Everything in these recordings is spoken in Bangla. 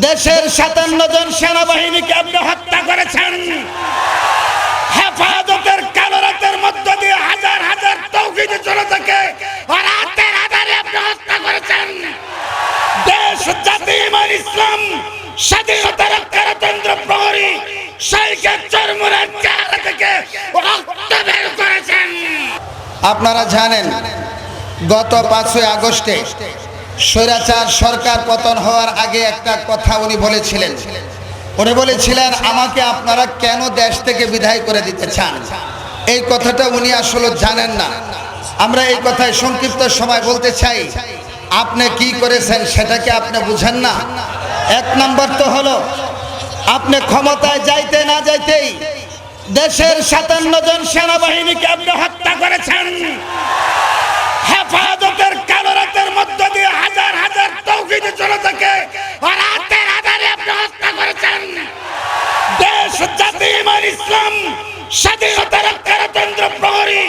দেশের সাতান্ন জন সেনাবাহিনীকে আপনি হত্যা করেছেন। হেফাজতের কালো রাতের মধ্য দিয়ে হাজার হাজার তৌকিতে চলে থাকে রাতের আধারে আপনি হত্যা করেছেন। দেশ, জাতি, ইমান, ইসলাম, স্বাধীনতা রক্ষার তন্ত্র প্রহরী শৈকের চরমুরের চেহারা থেকে রক্ত বের করেছেন। আপনারা জানেন, গত পাঁচই আগস্টে স্বৈরাচার সরকার পতন হওয়ার আগে একটা কথা উনি বলেছিলেন। উনি বলেছিলেন, আমাকে আপনারা কেন দেশ থেকে বিদায় করে দিতে চান? এই কথাটা উনি আসলে জানেন না। আমরা এই কথায় সংক্ষিপ্ত সময় বলতে চাই, আপনি কি করেছেন সেটাকে আপনি বুঝেন না? এক নম্বর তো হলো, আপনি ক্ষমতায় যাইতে না যাইতেই দেশের সাতান্ন জন সেনাবাহিনীকে আপনি হত্যা ইসলাম, স্বাধীনতা রক্ষার প্রহরী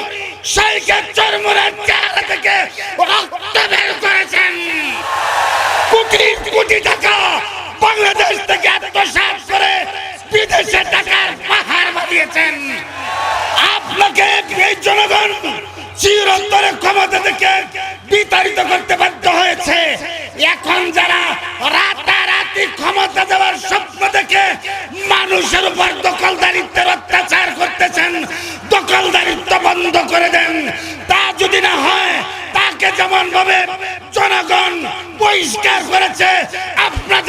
শৈকের চরমুরের থেকে রক্ত করেছেন। কোটি কোটি টাকা বাংলাদেশ থেকে আত্মসাৎ করে বিদেশে টাকার পাহাড় বানিয়েছেন। আপনাকে এই জনগণ চিরন্তরে ক্ষমতা থেকে বিতাড়িত করতে বাধ্য ক্ষমতা দেওয়ার স্বপ্ন দেখে মানুষের উপর দখলদারিত্বের অত্যাচার করতেছেন, দখলদারিত্ব বন্ধ করে দেন। তা যদি না হয়, তাকে যেমন ভাবে জনগণ বহিষ্কার করেছে আপনাদেরকে